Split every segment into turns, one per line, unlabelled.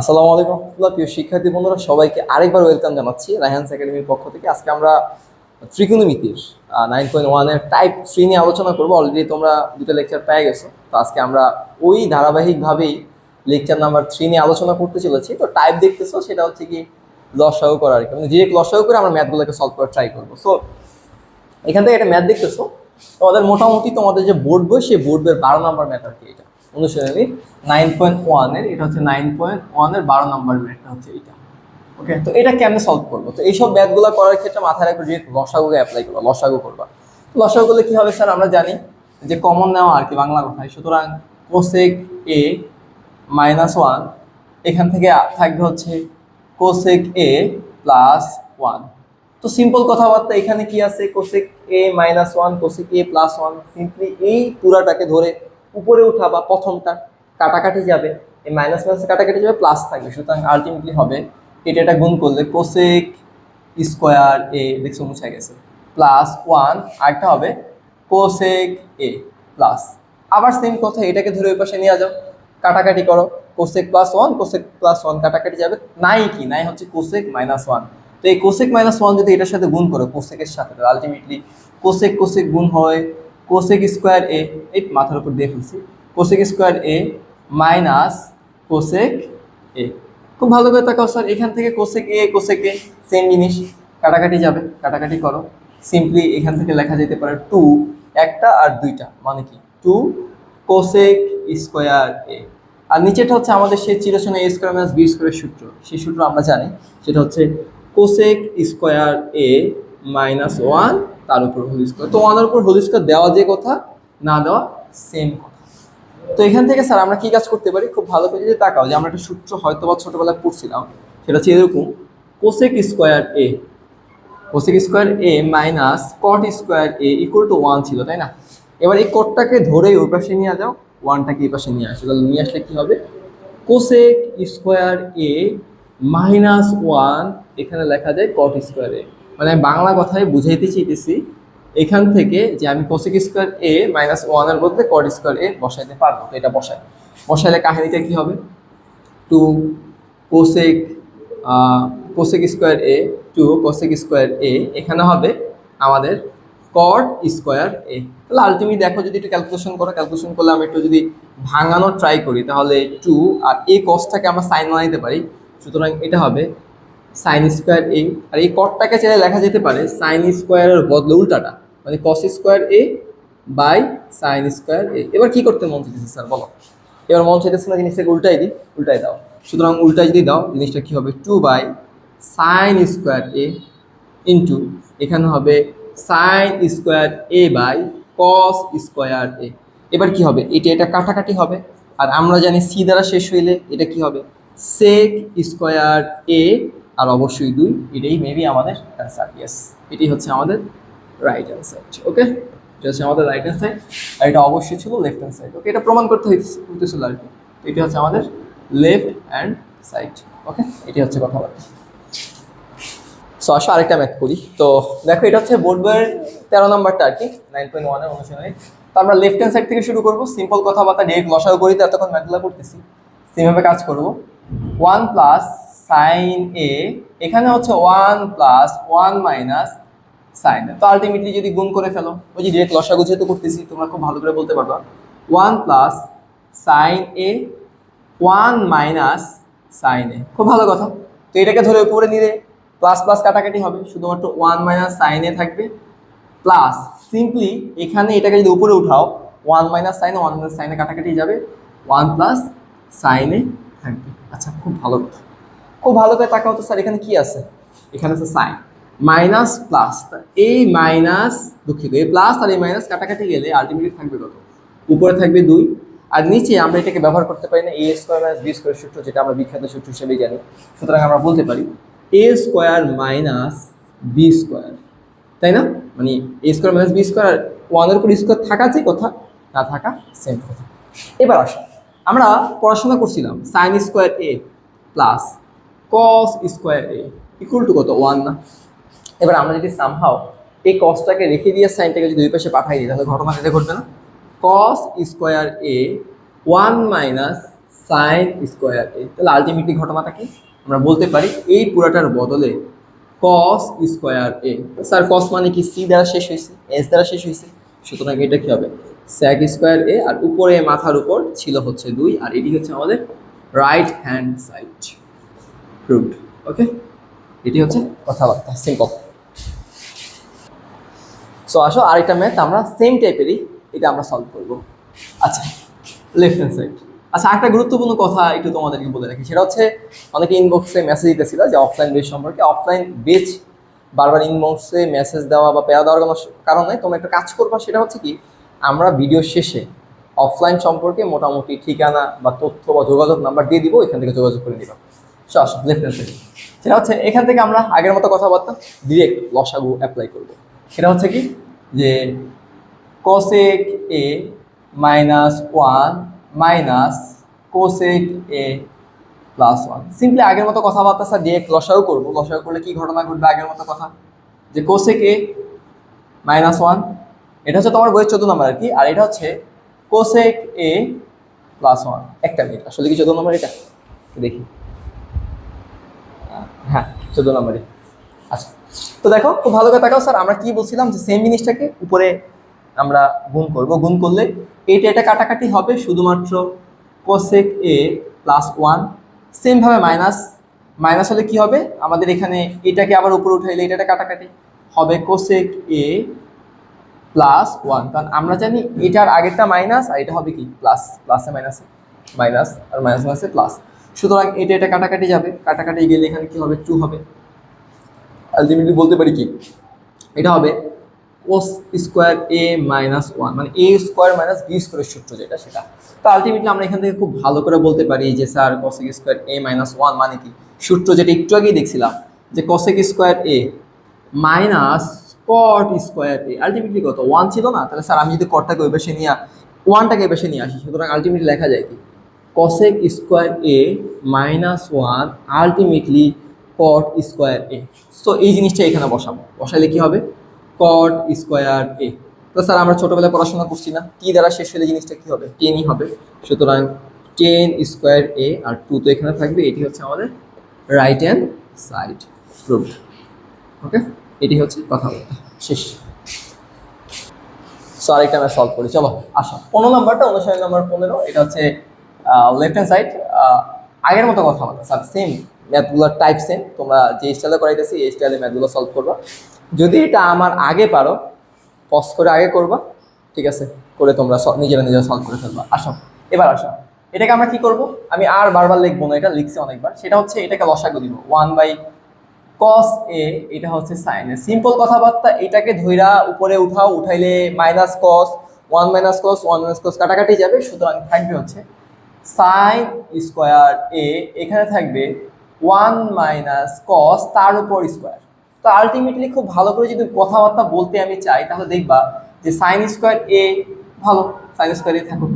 আসসালামু আলাইকুম রহমতুল্লাহ প্রিয় শিক্ষার্থী বন্ধুরা, সবাইকে আরেকবার ওয়েলকাম জানাচ্ছি রায়হান্স একাডেমির পক্ষ থেকে। আজকে আমরা ত্রিকোণমিতির নাইন পয়েন্ট ওয়ানের টাইপ থ্রি নিয়ে আলোচনা করব। অলরেডি তোমরা দুটো লেকচার পেয়ে গেছো। তো আজকে আমরা ওই ধারাবাহিকভাবেই লেকচার নাম্বার থ্রি নিয়ে আলোচনা করতে চলেছি। তো টাইপ দেখতেছো, সেটা হচ্ছে কি লসাগু করা আর কি মানে ডিরেক্ট লসাগু করে আমরা ম্যাথগুলোকে সলভ করার ট্রাই করব। সো এখান থেকে একটা ম্যাথ দেখতেছো। তোমাদের মোটামুটি তোমাদের যে বোর্ড বই, সেই বোর্ড বইয়ের বারো নম্বর ম্যাথ আর কি এটা? অনুশীলনী নাইন পয়েন্ট ওয়ানের এটা হচ্ছে নাইন পয়েন্ট ওয়ানের বারো নম্বর ম্যাথটা হচ্ছে এটা ওকে তো এটা কেমনে সলভ করব? তো এইসব ম্যাথগুলো করার ক্ষেত্রে মাথায় রাখবে ডিরেক্ট লসাগুকে অ্যাপ্লাই করব লসাগু করবা। লসাগু করলে কী হবে স্যার? আমরা জানি যে কমন নেওয়া আর কি বাংলা কথায়। সুতরাং কোসেক এ মাইনাস ওয়ান এখান থেকে থাকবে হচ্ছে কোসেক এ প্লাস ওয়ান তো সিম্পল কথাবার্তা এখানে কি আছে? Cosec A minus one cosec A plus one simply এই পুরাটাকে ধরে উপরে উঠা বা প্রথমটা কাটাকাটি যাবে, এই মাইনাস মাইনাস কাটাকাটি যাবে প্লাস থাকবে। সুতরাং আলটিমেটলি হবে, এটা এটা গুণ করলে কোসেক স্কোয়ার এ দেখছ মুছে গেছে। প্লাস ওয়ান আরেকটা হবে কোসেক এ প্লাস আবার সেম কথা, এটাকে ধরে ওই পাশে নিয়ে যাও। কাটাকাটি করো cosec plus one cosec plus one কাটাকাটি যাবে। নাই কি? নাই হচ্ছে কোসেক মাইনাস ওয়ান তো এই কোসেক মাইনাস ওয়ান যদি এটার সাথে গুণ করো কোসেকের সাথে আলটিমেটলি কোসেক কোসেক গুণ হয় কোসেক স্কোয়ার এ এই মাথার উপর দিয়ে ফেলছি cosec square A minus cosec A খুব ভালো করে তাকাও স্যার, এখান থেকে cosec A cosec A same জিনিস, কাটাকাটি যাবে, কাটাকাটি করো। সিম্পলি এখান থেকে লেখা যেতে পারে টু একটা আর দুইটা মানে কি? টু কোসেক স্কোয়ার এ আর নিচেটা হচ্ছে আমাদের সেই চিরচেনা এ স্কোয়ার মাইনাস বি স্কোয়ারের সূত্র। সেই সূত্র আমরা জানি, সেটা হচ্ছে cosec square A minus one তার উপর হোল স্কোয়ার তো ওয়ানের উপর হোল স্কোয়ার দেওয়া যে কথা, না দেওয়া সেম কথা। তো এখান থেকে স্যার, আমরা কি কাজ করতে পারি? খুব ভালো করে যদি তাকাও যে আমরা একটা সূত্র হয়তো বা ছোটোবেলায় পড়ছিলাম, সেটা হচ্ছে এরকম cosec square A cosec square A minus cot square A equal to one ছিল, তাই না? এবার এই কোটটাকে ধরেই ওই পাশে নিয়ে যাও ওয়ানটাকে এই পাশে নিয়ে আসো। তাহলে নিয়ে আসলে কী হবে? Cosec square A minus one এখানে লেখা যায় কট স্কোয়ার এ মানে আমি বাংলা কথায় বুঝাইতে চাইতেছি, এখান থেকে যে আমি কোসেক স্কোয়ার এ মাইনাস ওয়ানের বলতে কট স্কোয়ার এ বসাইতে পারব। তো এটা বসাই। বসাইলে কাহিনীটা কি হবে? Two cosec cosec square A two cosec square A এখানে হবে আমাদের কট স্কোয়ার এ তাহলে আলটিমেটলি দেখো যদি একটু ক্যালকুলেশন করো ক্যালকুলেশন করলে আমি একটু যদি ভাঙানোর ট্রাই করি, তাহলে টু আর এ কসটাকে আমরা সাইন বানাইতে পারি। সুতরাং এটা হবে সাইন স্কোয়ার এ আর এই কটটাকে চাইলে লেখা যেতে পারে সাইন স্কোয়ারের বদলে উল্টাটা। মানে cos square A by sine square A এবার কী করতে মন চাইতেছে স্যার বলো। এবার মন চাইতেছে না জিনিসটাকে উল্টাই দিই, উল্টাই দাও। সুতরাং উল্টাই যদি দাও, জিনিসটা কী হবে? Two by sine square A into এখানে হবে sine square A by cos square A এবার কি হবে? এটা এটা কাটাকাটি হবে। আর আমরা জানি সি দ্বারা শেষ হইলে এটা কি হবে? সেক স্কোয়ার এ আর অবশ্যই দুই, এটাই মেবি আমাদের অ্যান্সার ইয়েস এটাই হচ্ছে আমাদের রাইট সাইড ওকে এটা হচ্ছে আমাদের রাইট হ্যান্ড সাইড আর এটা অবশ্যই ছিল লেফট হ্যান্ড সাইড ওকে এটা প্রমাণ করতে হইতে- হইতেছিল আর কি। এটা হচ্ছে আমাদের লেফট হ্যান্ড সাইড ওকে এটি হচ্ছে কথাবার্তা। সো আসো আরেকটা ম্যাথ করি। তো দেখো এটা হচ্ছে বোর্ড বইয়ের তেরো নাম্বারটা আর কি নাইন পয়েন্ট ওয়ানের অনুশীলনী তো আমরা লেফট হ্যান্ড সাইড থেকে শুরু করব। সিম্পল কথাবার্তা ডিরেক্ট লসাগু করি তো এতক্ষণ ম্যাথগুলো করতেছি সেমভাবে কাজ করব। ওয়ান প্লাস সাইন এ এখানে হচ্ছে one plus one minus sine তো আলটিমেটলি যদি গুণ করে ফেলো, ওই যে ডিরেক্ট লসাগু যেহেতু করতেছি, তোমরা খুব ভালো করে বলতে পারবা। One plus sine A one minus sine A খুব ভালো কথা। তো এটাকে ধরে উপরে নিলে প্লাস প্লাস কাটাকাটি হবে, শুধুমাত্র ওয়ান মাইনাস সাইন এ থাকবে। প্লাস সিম্পলি এখানে এটাকে যদি উপরে উঠাও ওয়ান মাইনাস সাইনে ওয়ান মাইনাস সাইনে কাটাকাটি যাবে ওয়ান প্লাস সাইনে থাকবে। আচ্ছা খুব ভালো কথা। খুব ভালো করে তাকাও তো, স্যার, এখানে কি আছে? এখানে আছে সাইন। মাইনাস প্লাস এই মাইনাস দুঃখিত, এই প্লাস আর এই মাইনাস কাটাকাটি গেলে আলটিমেটলি থাকবে কত? উপরে থাকবে দুই, আর নিচে আমরা এটাকে ব্যবহার করতে পারি না A square minus B square সূত্র, যেটা আমরা বিখ্যাত সূত্র হিসেবে জানি। সুতরাং আমরা বলতে পারি A square minus B square তাই না? মানে A square minus B square ওয়ানের উপর স্কোয়ার থাকা যে কথা না থাকা সেম কথা। এবার আসো, আমরা পড়াশোনা করছিলাম sine square A plus cos square A equal to কত? ওয়ান না। এবার আমরা যদি সামহাও এই কসটাকে রেখে দিয়ে সাইনটাকে যদি দুই পাশে পাঠাই দিই, তাহলে ঘটনা যেতে ঘটবে না। Cos square A one minus sine square A তাহলে আলটিমেটলি ঘটনাটা কি? আমরা বলতে পারি এই পুরাটার বদলে কস স্কোয়ার এ স্যার কস মানে কি? সি দ্বারা শেষ হয়েছে এস দ্বারা শেষ হয়েছে। সুতরাং এটা কি হবে? স্যাক স্কোয়ার এ আর উপরে মাথার উপর ছিল হচ্ছে দুই, আর এটি হচ্ছে আমাদের right hand side proved okay এটি হচ্ছে কথাবার্তা সিম্পল সো আসো, আরেকটা ম্যাথ আমরা সেম টাইপেরই এটা আমরা সলভ করব। আচ্ছা লেফট হ্যান্ড সাইড আচ্ছা একটা গুরুত্বপূর্ণ কথা একটু তোমাদেরকে বলে রাখি, সেটা হচ্ছে অনেকে ইনবক্সে মেসেজ দিতেছিল যে অফলাইন বেচ সম্পর্কে অফলাইন বেচ বারবার ইনবক্সে মেসেজ দেওয়া বা পেয়া দেওয়ার কোনো কারণ তোমরা একটা কাজ করবা, সেটা হচ্ছে কি, আমরা ভিডিও শেষে অফলাইন সম্পর্কে মোটামুটি ঠিকানা বা তথ্য বা যোগাযোগ নাম্বার দিয়ে দিব, এখান থেকে যোগাযোগ করে দিবা আসো লেফট হ্যান্ড সাইড সেটা হচ্ছে এখান থেকে আমরা আগের মতো কথাবার্তা ডিরেক্ট লসাগু অ্যাপ্লাই করব। সেটা হচ্ছে কি? যে cosec A minus one minus cosec A plus one simply আগের মতো কথাবার্তা স্যার ডিরেক্ট লসাগু করব। লসাগু করলে কি ঘটনা ঘটবে আগের মতো কথা? যে কোসেক এ মাইনাস ওয়ান এটা হচ্ছে তোমার বইয়ের চোদ্দ নম্বর আর কি? আর এটা হচ্ছে কোসেক এ প্লাস ওয়ান একটা মিনিট, আসলে কি চোদ্দ নম্বর এটা? দেখি। চোদ্দ নম্বরে আচ্ছা তো দেখো, খুব ভালো করে তাকাও স্যার, আমরা কি বলছিলাম যে সেম জিনিসটাকে উপরে আমরা গুণ করব। গুণ করলে এইটা এটা কাটাকাটি হবে, শুধুমাত্র কোসেক এ প্লাস ওয়ান সেমভাবে মাইনাস মাইনাস হলে কি হবে? আমাদের এখানে এটাকে আবার উপরে উঠাইলে এটা কাটাকাটি হবে কোসেক এ প্লাস ওয়ান কারণ আমরা জানি এটার আগেরটা মাইনাস আর এটা হবে কি? প্লাস প্লাসে মাইনাসে মাইনাস আর মাইনাস মাইনাসে প্লাস সুতরাং এটা এটা কাটাকাটি যাবে, কাটাকাটি গেলে এখানে কি হবে? টু হবে। আলটিমেটলি বলতে পারি কি? এটা হবে cos square A minus one মানে এ স্কোয়ার মাইনাস বি স্কোয়ারের সূত্র যেটা সেটা। তো আলটিমেটলি আমরা এখান থেকে খুব ভালো করে বলতে পারি যে sir cosec square A minus one মানে কি? সূত্র যেটা একটু আগেই দেখছিলাম, যে cosec square A minus cot square A ultimately কত? ওয়ান ছিল না? তাহলে স্যার আমি যদি কটটাকে ওই পাশে নিয়ে ওয়ানটাকে বেশি নিয়ে আসি, সুতরাং আলটিমেটলি লেখা যায় কি? Cosec square A minus one ultimately cot square A so এই জিনিসটা এখানে বসাবো। বসাইলে কি হবে? কট স্কোয়ার এ তো স্যার, আমরা ছোটোবেলায় পড়াশোনা করছি না। টি দ্বারা শেষ হলে জিনিসটা কি হবে? টেনই হবে। সুতরাং টেন স্কোয়ার এ আর টু তো এখানে থাকবে। এটি হচ্ছে আমাদের right hand side proof okay এটি হচ্ছে কথাবার্তা শেষ। সো আরেকটা আমরা সলভ করি। চলো, আসো। পনেরো নাম্বারটা অনুসারী নাম্বার পনেরো। এটা হচ্ছে লেফট হ্যান্ড সাইড আগের মতো কথা বলতে স্যার সেম ম্যাথগুলোর টাইপ সেম তোমরা যে স্টাইলে করাইতেছি এই স্টাইলে ম্যাথগুলো সলভ করবা। যদি এটা আমার আগে পারো পজ করে আগে করবা, ঠিক আছে, করে তোমরা নিজেরা নিজেরা সলভ করে ফেলবা। আসো, এবার আসো। এটাকে আমরা কি করব? আমি আর বারবার লিখব না, এটা লিখছি অনেকবার। সেটা হচ্ছে এটাকে লসাগু দিব ওয়ান বাই কস এ এটা হচ্ছে সাইন এ সিম্পল কথাবার্তা, এটাকে ধইরা উপরে উঠাও, উঠাইলে minus cos one minus cos one minus cos কাটাকাটি যাবে, সুতরাং থাকবে হচ্ছে সাইন স্কোয়ার এ এখানে থাকবে ওয়ান মাইনাস কস তার উপর স্কোয়ার তো আলটিমেটলি খুব ভালো করে যদি কথাবার্তা বলতে আমি চাই, তাহলে দেখবা যে সাইন স্কোয়ার এ ভালো সাইন স্কোয়ার এ থাকুক।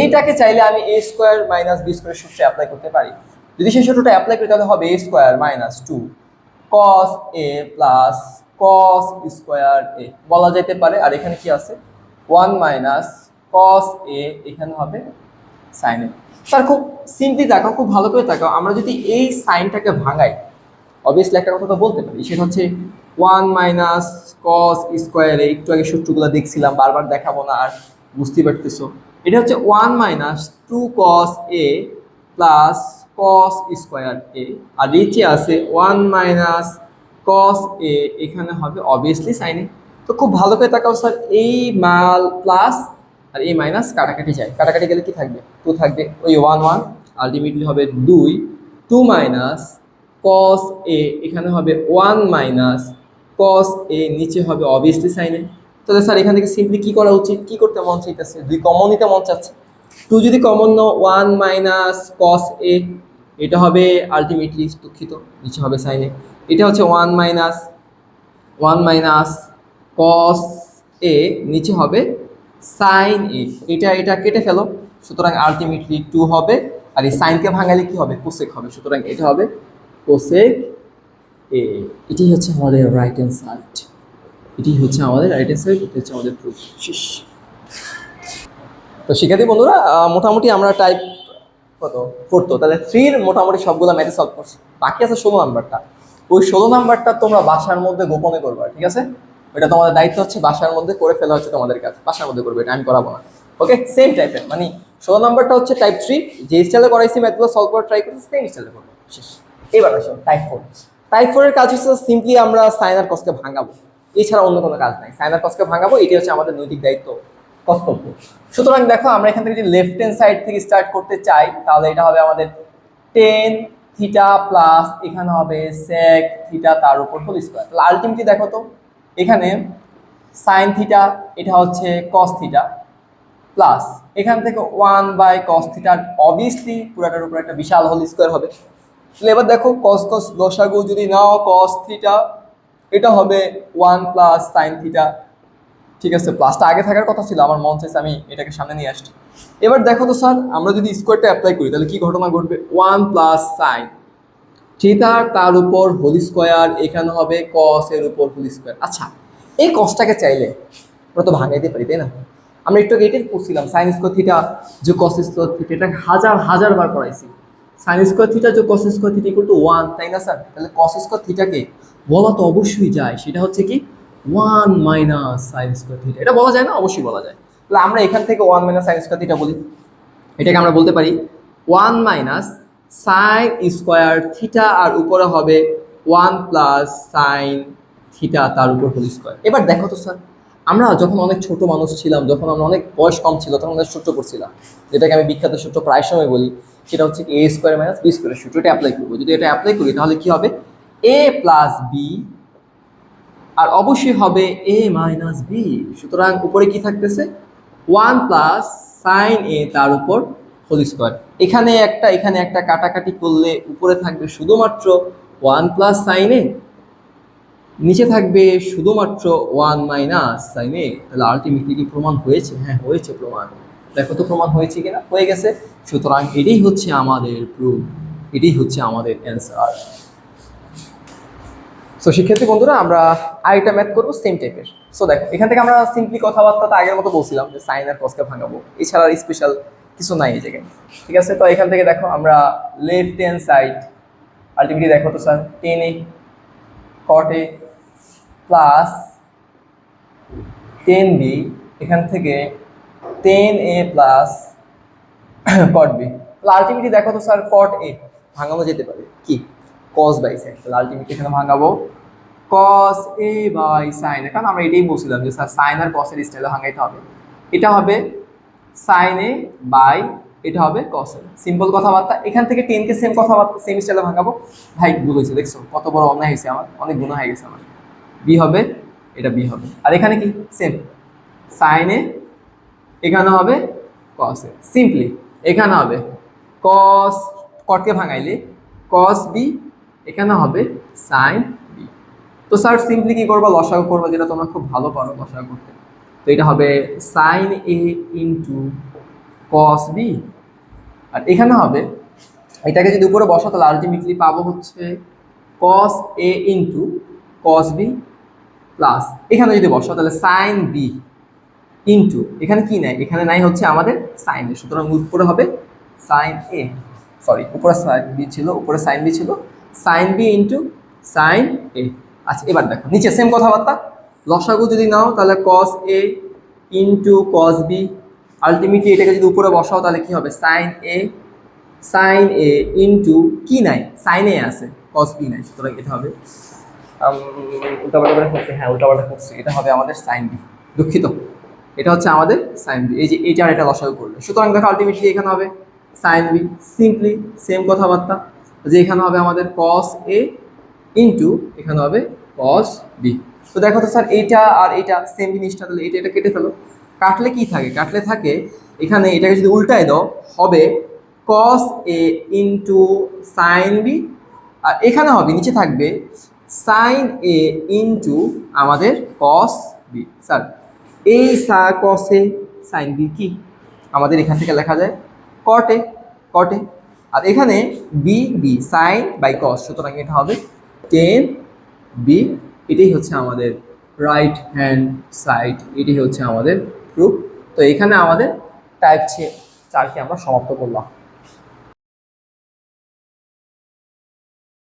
এইটাকে চাইলে আমি A square minus B square সূত্রে অ্যাপ্লাই করতে পারি। যদি সেই সূত্রটা অ্যাপ্লাই করি, তাহলে হবে A square minus two cos A plus cos square A বলা যেতে পারে, আর এখানে কি আছে? ওয়ান মাইনাস কস এ এখানে হবে সাইন এ স্যার, খুব সিম্পলি তাকাও খুব ভালো করে তাকাও আমরা যদি এই সাইনটাকে ভাঙাই অবভিয়াসলি একটা কথা তো বলতে পারি, সেটা হচ্ছে ওয়ান মাইনাস কস স্কোয়ার একটু আগে সূত্রগুলো দেখছিলাম, বারবার দেখাবো না, আর বুঝতে পারতেছো। এটা হচ্ছে one minus two cos A plus cos square A আর নিচে আছে ওয়ান মাইনাস কস এ এখানে হবে অবভিয়াসলি সাইনে তো খুব ভালো করে তাকাও স্যার, এই মাল প্লাস আর এই মাইনাস কাটাকাটি যায়। কাটাকাটি গেলে কি থাকবে? টু থাকবে। ওই ওয়ান ওয়ান আলটিমেটলি হবে দুই। টু মাইনাস কস এ এখানে হবে ওয়ান মাইনাস কস এ নিচে হবে অবভিয়াসলি সাইনে তাহলে স্যার এখান থেকে সিম্পলি কী করা উচিত? কী করতে মন চাইতেছে? দুই কমন নিতে মন চাচ্ছে। টু যদি কমন নাও ওয়ান মাইনাস কস এ এটা হবে আলটিমেটলি দুঃখিত। নিচে হবে সাইনে এটা হচ্ছে one minus one minus cos A নিচে হবে সাইন এ এটা এটা কেটে ফেলো। সুতরাং আলটিমেটলি টু হবে, আর এই সাইনকে ভাঙালে কি হবে? কোসেক হবে। সুতরাং এটা হবে কোসেক এ এটি হচ্ছে আমাদের রাইট হ্যান্ড সাইড এটি হচ্ছে আমাদের রাইট হ্যান্ড সাইড হচ্ছে আমাদের প্রুফ শেষ। তো শিক্ষার্থী বন্ধুরা মোটামুটি আমরা টাইপ কত? ফোরতো তাহলে থ্রির মোটামুটি সবগুলো ম্যাথে সলভ করছি। বাকি আছে ষোলো নাম্বারটা ওই ষোলো নাম্বারটা তোমরা বাসার মধ্যে গোপনে করবা, ঠিক আছে? এটা তোমাদের দায়িত্ব হচ্ছে বাসার মধ্যে করে ফেলা হচ্ছে তোমাদের কাছে বাসার মধ্যে করবে, এটা আমি করাবো না। ওকে সেম টাইপের মানে ষোলো নাম্বারটা হচ্ছে টাইপ থ্রি যে স্টাইলে করাইছি ম্যাথগুলো সলভ করার ট্রাই করছি সেম স্টাইলে করব। শেষ। এবার আসো টাইপ ফোর টাইপ ফোরের কাজ হচ্ছে সিম্পলি আমরা সাইনার কসকে ভাঙাবো। এছাড়া অন্য কোনো কাজ নাই। সাইনার কসকে ভাঙাবো, এটি হচ্ছে আমাদের নৈতিক দায়িত্ব, কর্তব্য। সুতরাং দেখো, আমরা এখান থেকে যদি লেফট হ্যান্ড সাইড থেকে স্টার্ট করতে চাই, তাহলে এটা হবে আমাদের টেন থিটা প্লাস এখানে হবে সেক থিটা তার উপর হোল স্কোয়ার তাহলে আলটিমেটলি দেখো তো এখানে সাইন থিটা এটা হচ্ছে কস থিটা প্লাস এখান থেকে one by cos theta obviously পুরাটার উপর একটা বিশাল হোল স্কোয়ার হবে। তাহলে এবার দেখো কস কস দশাগু যদি নাও কস থিটা এটা হবে ওয়ান প্লাস সাইন থিটা ঠিক আছে প্লাসটা আগে থাকার কথা ছিল, আমার মন চাইছে আমি এটাকে সামনে নিয়ে আসছি। এবার দেখো তো স্যার আমরা যদি স্কোয়ারটা অ্যাপ্লাই করি, তাহলে কি ঘটনা ঘটবে? ওয়ান প্লাস সাইন থিটা তার উপর হোল স্কোয়ার, এখানে হবে কস এর উপর হোল স্কোয়ার। আচ্ছা এই কসটাকে চাইলে আমরা তো ভাঙাইতে পারি, তাই না? আমরা একটু এটাই পড়ছিলাম সাইন স্কোয়ার থিটা যে কস স্কোয়ার থিটা এটাকে হাজার হাজার বার করাইছি। সাইন স্কোয়ার থিটা যে cos square theta equal to one তাই না স্যার তাহলে কস স্কোয়ার থিটাকে বলা তো অবশ্যই যায়, সেটা হচ্ছে কি one minus sine square theta এটা বলা যায় না? অবশ্যই বলা যায়। তাহলে আমরা এখান থেকে one minus sine square theta বলি। এটাকে আমরা বলতে পারি one minus sine square theta আর উপরে হবে ওয়ান প্লাস সাইন থিটা তার উপর হোল স্কোয়ার এবার দেখো তো স্যার আমরা যখন অনেক ছোট মানুষ ছিলাম, যখন আমরা অনেক বয়স কম ছিল, তখন আমরা সূত্র করছিলাম যেটাকে আমি বিখ্যাত সূত্র প্রায় সময় বলি, সেটা হচ্ছে এ স্কোয়ার মাইনাস বি স্কোয়ারের সূত্র, এটা অ্যাপ্লাই করব। যদি এটা অ্যাপ্লাই করি, তাহলে কি হবে? এ প্লাস বি আর অবশ্যই হবে এ মাইনাস বি সুতরাং উপরে কি থাকতেছে? ওয়ান প্লাস সাইন এ তার উপর হোল স্কোয়ার। এখানে একটা এখানে একটা কাটাকাটি করলে উপরে থাকবে শুধুমাত্র ওয়ান প্লাস সাইন এ। নিচে থাকবে শুধুমাত্র ওয়ান মাইনাস সাইন এ। তাহলে আলটিমেটলি কি প্রমাণ হয়েছে? হ্যাঁ হয়েছে প্রমাণ। দেখো তো প্রমাণ হয়েছে কিনা? হয়ে গেছে। সুতরাং এটাই হচ্ছে আমাদের প্রুফ এটাই হচ্ছে আমাদের অ্যান্সার সো সেক্ষেত্রে বন্ধুরা, আমরা আরেকটা ম্যাথ করব সেম টাইপের সো দেখো, এখান থেকে আমরা সিম্পলি কথাবার্তা তো আগের মতো বলছিলাম যে সাইন আর কসকে ভাঙাবো। এছাড়া স্পেশাল কিছু নাই এই জায়গায়। ঠিক আছে? তো এখান থেকে দেখো আমরা লেফট হ্যান্ড সাইড আলটিমেটলি দেখো তো sir tan A cot A plus tan B এখান থেকে tan A plus cot B ultimately দেখো তো স্যার কট এ ভাঙানো যেতে পারে। কি? কস বাই সাইন তাহলে আলটিমেটলি এখানে ভাঙাবো। কস এ বাই সাইন কারণ আমরা এটাই বলছিলাম যে স্যার সাইন আর কসের স্টাইলে ভাঙাইতে হবে। এটা হবে সাইন এ বাই, এটা হবে কস এ সিম্পল কথাবার্তা, এখান থেকে টেনকে সেম কথাবার্তা সেম স্টাইলে ভাঙাবো। ভাই, ভুল হয়েছে, দেখছ? কত বড় অন্যায় হয়েছে আমার। অনেক গুণ হয়ে গেছে আমার। বি হবে, এটা বি হবে। আর এখানে কি? সেম সাইন এ, এখানে হবে কস এ সিম্পলি এখানে হবে কস কটকে ভাঙাইলে কস বি এখানে হবে সাইন বি তো স্যার সিম্পলি কি করব? লসাগু করব, যেটা তোমরা খুব ভালো পারো লসাগু করতে। তো এটা হবে sine A into cos B আর এখানে হবে, এটাকে যদি উপরে বসা তাহলে আলটিমেটলি পাবো হচ্ছে cos A into cos B plus এখানে যদি বসা তাহলে সাইন বি ইন্টু এখানে কি নাই? এখানে নাই হচ্ছে আমাদের সাইন এ সুতরাং উপরে হবে সাইন এ সরি উপরে সাইন বি ছিল, উপরে সাইন বি ছিল sine B into sine A আচ্ছা এবার দেখো, নিচে সেম কথাবার্তা। লসাগু যদি নাও, তাহলে cos A into cos B ultimately এটাকে যদি উপরে বসাও, তাহলে কি হবে? Sine A sine A into কি নাই? সাইন এ আছে কস বি নাই, সুতরাং এটা হবে উল্টাপাল্টা করছি হ্যাঁ উল্টাপাল্টা করছি এটা হবে আমাদের সাইন বি দুঃখিত, এটা হচ্ছে আমাদের সাইন বি এই যে এইটা আর এটা লসাগু করলে। সুতরাং দেখো আলটিমেটলি এখানে হবে সাইন বি সিম্পলি সেম কথাবার্তা, যে এখানে হবে আমাদের কস এ ইন্টু এখানে হবে কস বি তো দেখো তো স্যার, এইটা আর এইটা সেম জিনিসটা, তাহলে এটা এটা কেটে ফেলো। কাটলে কি থাকে? কাটলে থাকে, এখানে এটাকে যদি উল্টায় দাও, হবে cos A into sine B আর এখানে হবে, নিচে থাকবে সাইন এ ইন্টু আমাদের কস বি স্যার এই সা কসে সাইন বি কি? আমাদের এখান থেকে লেখা যায় কটে কটে আর এখানে B B sine by cos সুতরাং এটা হবে টেন বি এটাই হচ্ছে আমাদের রাইট হ্যান্ড সাইড এটাই হচ্ছে আমাদের প্রুফ তো এখানে আমাদের টাইপ চারকে আমরা সমাপ্ত করলাম।